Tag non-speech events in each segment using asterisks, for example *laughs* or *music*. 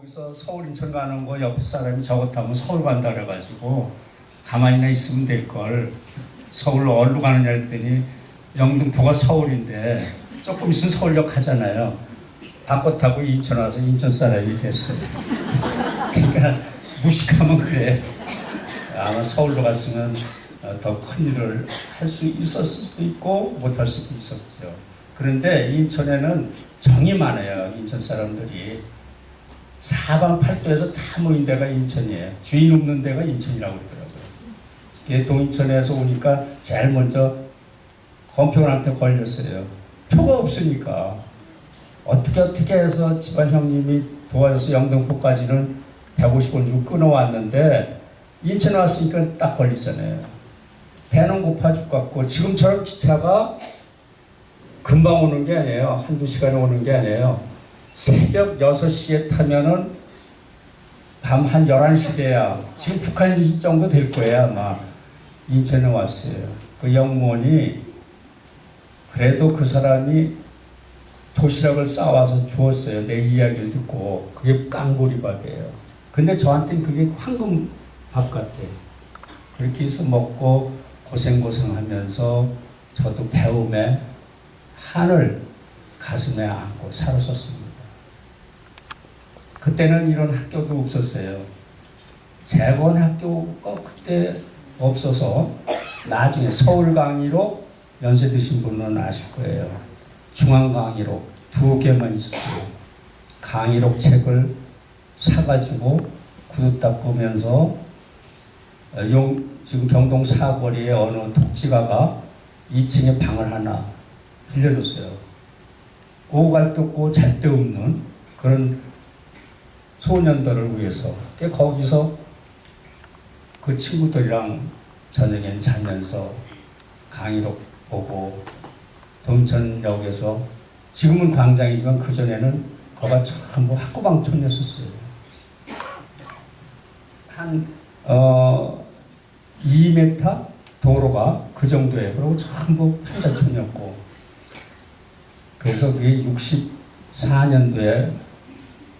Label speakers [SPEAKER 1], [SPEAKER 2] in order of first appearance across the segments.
[SPEAKER 1] 거기서 서울 인천 가는 거 옆에 사람이 저것 타면 서울 간다 그래가지고 가만히나 있으면 될 걸 서울로 어디로 가느냐 했더니 영등포가 서울인데 조금 있으면 서울역 하잖아요. 바꿔 타고 인천 와서 인천 사람이 됐어요. 그러니까 무식하면 그래. 아마 서울로 갔으면 어, 더큰 일을 할 수 있었을 수도 있고 못할 수도 있었죠. 그런데 인천에는 정이 많아요. 인천 사람들이 사방 팔도에서 다 모인 데가 인천이에요. 주인 없는 데가 인천이라고 그러더라고요. 동인천에서 오니까 제일 먼저 검표한테 걸렸어요. 표가 없으니까 어떻게 어떻게 해서 집안 형님이 도와줘서 영등포까지는 150원 주고 끊어왔는데 인천 왔으니까 딱 걸리잖아요. 배는 고파 죽겠고 지금처럼 기차가 금방 오는 게 아니에요. 한두 시간에 오는 게 아니에요. 새벽 6시에 타면은 밤 한 11시 돼야 지금 북한 정도 될 거예요 아마 인천에 왔어요. 그 영무원이 그래도 그 사람이 도시락을 싸와서 주었어요. 내 이야기를 듣고 그게 깡보리밥이에요. 근데 저한테는 그게 황금 밥 같아요. 그렇게 해서 먹고 고생고생하면서 저도 배움에 한을 가슴에 안고 살았었습니다. 그때는 이런 학교도 없었어요. 재건 학교가 그때 없어서 나중에 서울 강의로 연세 드신 분은 아실 거예요. 중앙 강의로 두 개만 있었어요. 강의록 책을 사가지고 구두 닦으면서 어, 용, 지금 경동 사거리에 어느 독지가가 2층에 방을 하나 빌려줬어요. 오고 갈데 없고 잘 데 없는 그런 소년들을 위해서 그 거기서 그 친구들이랑 저녁엔 자면서 강의록 보고 동천역에서 지금은 광장이지만 그 전에는 거가 전부 학구방촌이었었어요. 한 어, 2m 도로가 그 정도예요. 그리고 전부 판자촌이었고 그래서 그게 64년도에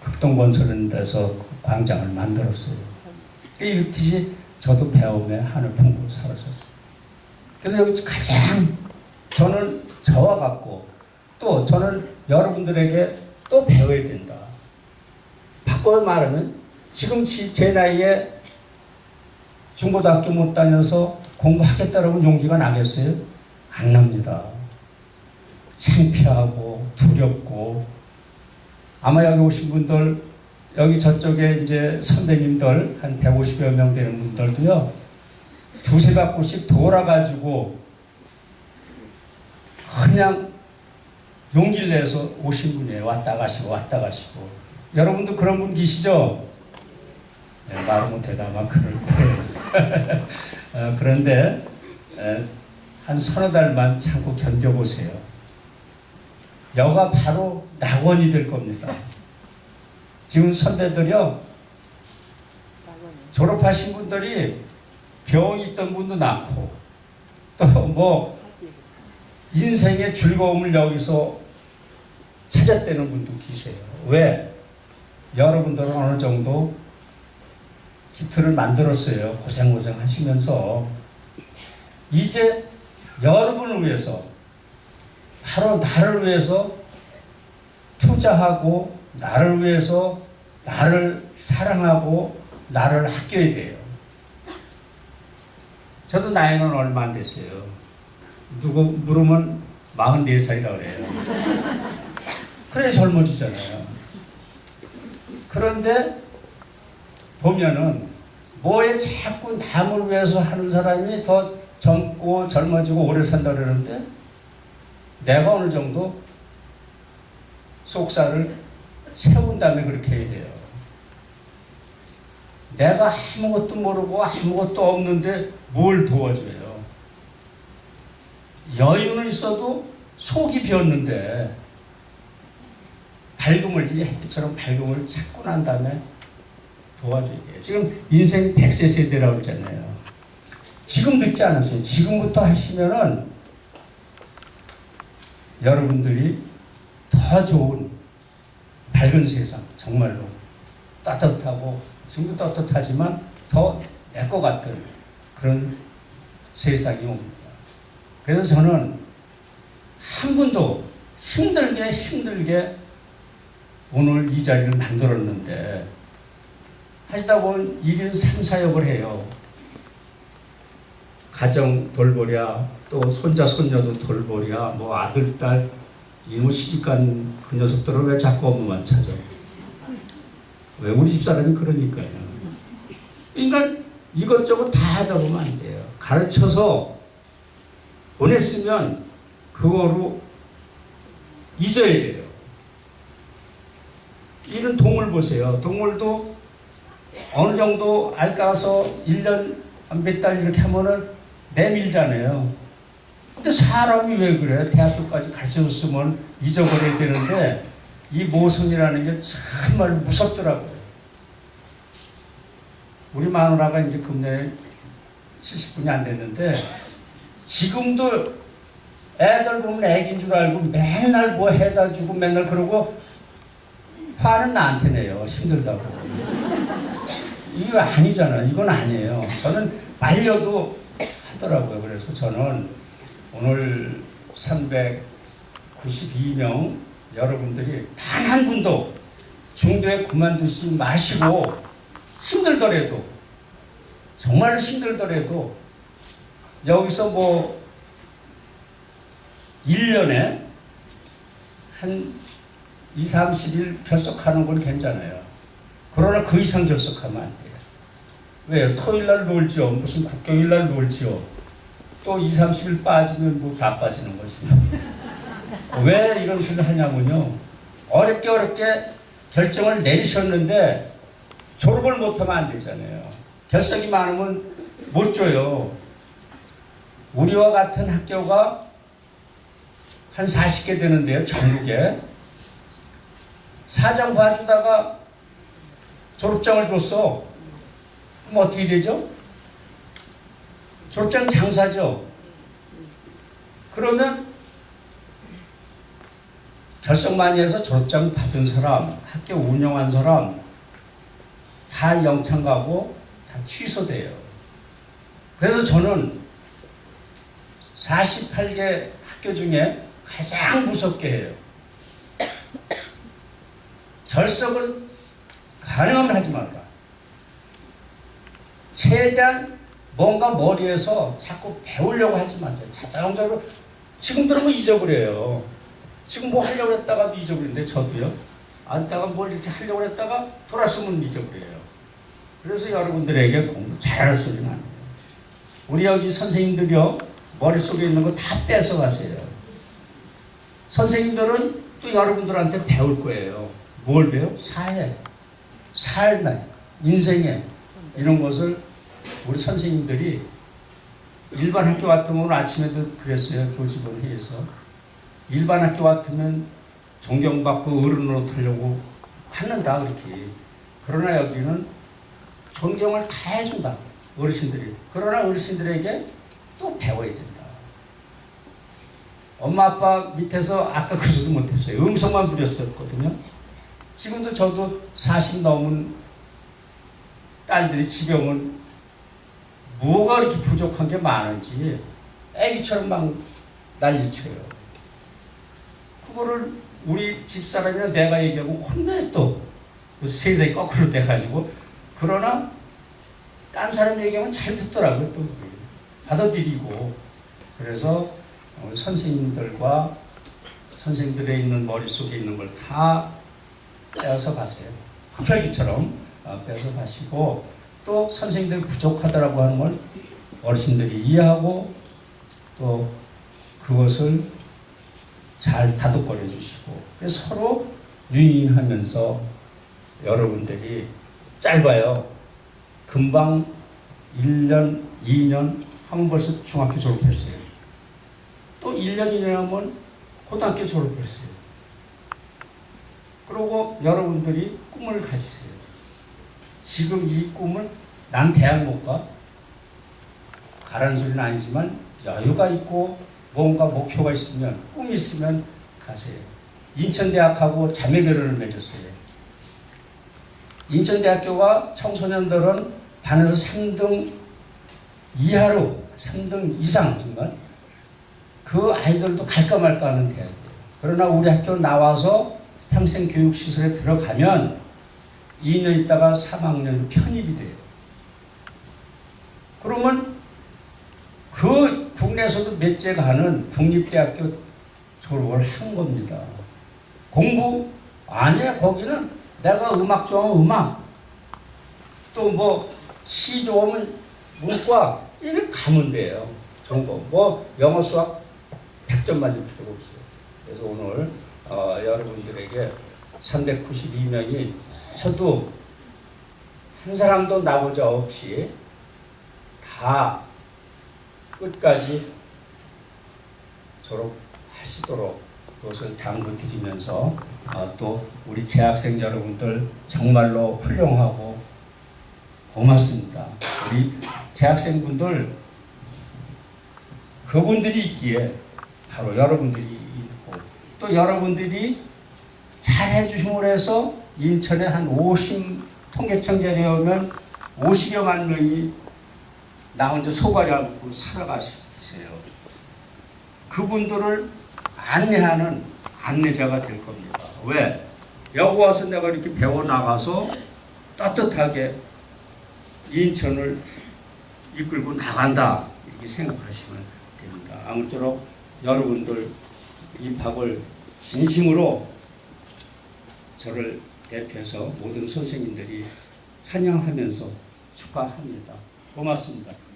[SPEAKER 1] 극동건설에서 그 광장을 만들었어요. 이렇듯이 저도 배움에 한을 품고 살았었어요. 그래서 여기 가장 저는 저와 같고 또 저는 여러분들에게 또 배워야 된다. 바꿔 말하면 지금 지- 제 나이에 중고등학교 못 다녀서 공부하겠다라고 용기가 나겠어요? 안 납니다. 창피하고 두렵고 아마 여기 오신 분들 여기 저쪽에 이제 선배님들 한 150여 명 되는 분들도요 두세 바퀴씩 돌아가지고 그냥 용기를 내서 오신 분이에요. 왔다 가시고 왔다 가시고. 여러분도 그런 분 계시죠? 네, 못해도 아마 그럴 거예요. *laughs* 어, 그런데 에, 한 서너 달만 참고 견뎌보세요 여가 바로 낙원이 될 겁니다. 지금 선배들이요 졸업하신 분들이 병이 있던 분도 낳고 또 뭐 인생의 즐거움을 여기서 찾았다는 분도 계세요. 왜? 여러분들은 어느 정도 기틀을 만들었어요. 고생고생 하시면서 이제 여러분을 위해서 바로 나를 위해서 투자하고 나를 위해서 나를 사랑하고 나를 아껴야 돼요. 저도 나이는 얼마 안 됐어요. 누구 물으면 44살이라고 그래요. 그래 젊어지잖아요. 그런데 보면은 뭐에 자꾸 남을 위해서 하는 사람이 더 젊고 젊어지고 오래 산다 그러는데 내가 어느 정도 속살을 세운 다음에 그렇게 해야 돼요. 내가 아무것도 모르고 아무것도 없는데 뭘 도와줘요? 여유는 있어도 속이 비었는데 밝음을 이 햇빛처럼 밝음을 찾고 난 다음에 도와줘야 돼요. 지금 인생 100세 세대라고 그러잖아요. 지금 늦지 않았어요. 지금부터 하시면은 여러분들이 더 좋은 밝은 세상 정말로 따뜻하고 지금도 따뜻하지만 더 내 것 같은 그런 세상이 옵니다. 그래서 저는 한 분도 힘들게 힘들게 오늘 이 자리를 만들었는데 하시다 보면 1인 3, 4역을 해요. 가정 돌보랴 또 손자 손녀도 돌보랴 뭐 아들 딸 이모 시집간 그 녀석들은 왜 자꾸 엄마만 찾아? 왜 우리 집사람이 그러니까요. 그러니까 이것저것 다 하다 보면 안 돼요. 가르쳐서 보냈으면 그거로 잊어야 돼요. 이런 동물 보세요. 동물도 어느 정도 알까서 1년 몇 달 이렇게 하면은 내밀잖아요. 근데 사람이 왜 그래? 대학교까지 가르쳐줬으면 잊어버려야 되는데 이 모순이라는 게 정말 무섭더라고요. 우리 마누라가 이제 금년에 70분이 안 됐는데 지금도 애들 보면 애긴 줄 알고 맨날 뭐 해다 주고 맨날 그러고 화는 나한테 내요. 힘들다고. 이거 아니잖아요. 이건 아니에요. 저는 말려도 하더라고요. 그래서 저는 오늘 392명 여러분들이 단 한 분도 중도에 그만두지 마시고 힘들더라도 정말 힘들더라도 여기서 뭐 1년에 한 2, 30일 결석하는 건 괜찮아요. 그러나 그 이상 결석하면 안 돼요. 왜요? 토요일 날 놀지요. 무슨 국경일 날 놀지요. 또 2, 30일 빠지면 뭐 다 빠지는 거지. *laughs* 왜 이런 소리를 하냐면요. 어렵게 어렵게 결정을 내리셨는데 졸업을 못하면 안 되잖아요. 결석이 많으면 못 줘요. 우리와 같은 학교가 한 40개 되는데요. 전국에. 사장 봐주다가 졸업장을 줬어. 그럼 어떻게 되죠? 졸업장 장사죠. 그러면 결석 많이 해서 졸업장 받은 사람, 학교 운영한 사람 다 영창 가고 다 취소돼요. 그래서 저는 48개 학교 중에 가장 무섭게 해요. 결석을 가능하면 하지 말라. 최대한 뭔가 머리에서 자꾸 배우려고 하지 마세요. 자동적으로 지금 들으면 잊어버려요. 지금 뭐 하려고 했다가 잊어버리는데 저도요. 안다가 뭘 이렇게 하려고 했다가 돌았으면 잊어버려요. 그래서 여러분들에게 공부 잘할 소리는 아니에요. 우리 여기 선생님들이요. 머릿속에 있는 거 다 뺏어가세요. 선생님들은 또 여러분들한테 배울 거예요. 뭘 배워? 사회, 삶에, 인생에 이런 것을 우리 선생님들이 일반 학교 같으면 아침에도 그랬어요. 교직원 회의에서. 일반 학교 같으면 존경받고 어른으로 되려고 하는다 그렇게. 그러나 여기는 존경을 다 해준다. 어르신들이. 그러나 어르신들에게 또 배워야 된다. 엄마 아빠 밑에서 아까 그 소리 못했어요. 음성만 부렸었거든요. 지금도 저도 40 넘은 딸들이 오면 뭐가 이렇게 부족한 게 많은지 애기처럼 막 난리쳐요. 그거를 우리 집사람이나 내가 얘기하고 혼내 또 세상이 거꾸로 돼가지고 그러나 딴 사람 얘기하면 잘 듣더라고요 또 받아들이고 그래서 어, 선생님들과 선생들에 있는 머릿속에 있는 걸 다 빼앗아 가세요. 흡혈귀처럼 어, 빼앗아 가시고 또 선생님들이 부족하다라고 하는 걸 어르신들이 이해하고 또 그것을 잘 다독거려 주시고 서로 유인하면서 여러분들이 짧아요. 금방 1년, 2년 하면 벌써 중학교 졸업했어요. 또 1년, 2년 하면 고등학교 졸업했어요. 그리고 여러분들이 꿈을 가지세요. 지금 이 꿈을 난 대학 못 가. 가라는 소리는 아니지만 여유가 있고 뭔가 목표가 있으면 꿈이 있으면 가세요. 인천대학하고 자매결연을 맺었어요. 인천대학교가 청소년들은 반에서 3등 이하로 3등 이상 정말 그 아이들도 갈까 말까 하는 대학이에요. 그러나 우리 학교 나와서 평생 교육 시설에 들어가면 2년 있다가 3학년으로 편입이 돼요. 그러면 그 국내에서도 몇째 가는 국립대학교 졸업을 한 겁니다. 공부 아니야 거기는 내가 음악 좋아하면 음악 또 뭐 시 좋아하면 문과 이게 가면 돼요. 전공 뭐 영어 수학 100점 맞을 필요가 없어요. 그래서 오늘 어, 여러분들에게 392명이 해도 한 사람도 나오자 없이 다 끝까지 졸업하시도록 그것을 당부드리면서 어, 또 우리 재학생 여러분들 정말로 훌륭하고 고맙습니다. 우리 재학생분들 그분들이 있기에 바로 여러분들이 있고 또 여러분들이 잘 해주심으로 해서 인천에 한 50 통계청 자료에 50여만 명이 나 혼자 소가리 않고 살아가시세요. 그분들을 안내하는 안내자가 될 겁니다. 왜? 여기 와서 내가 이렇게 배워 나가서 따뜻하게 인천을 이끌고 나간다 이렇게 생각하시면 됩니다. 아무쪼록 여러분들 입학을 진심으로 저를 대표해서 모든 선생님들이 환영하면서 축하합니다. 고맙습니다.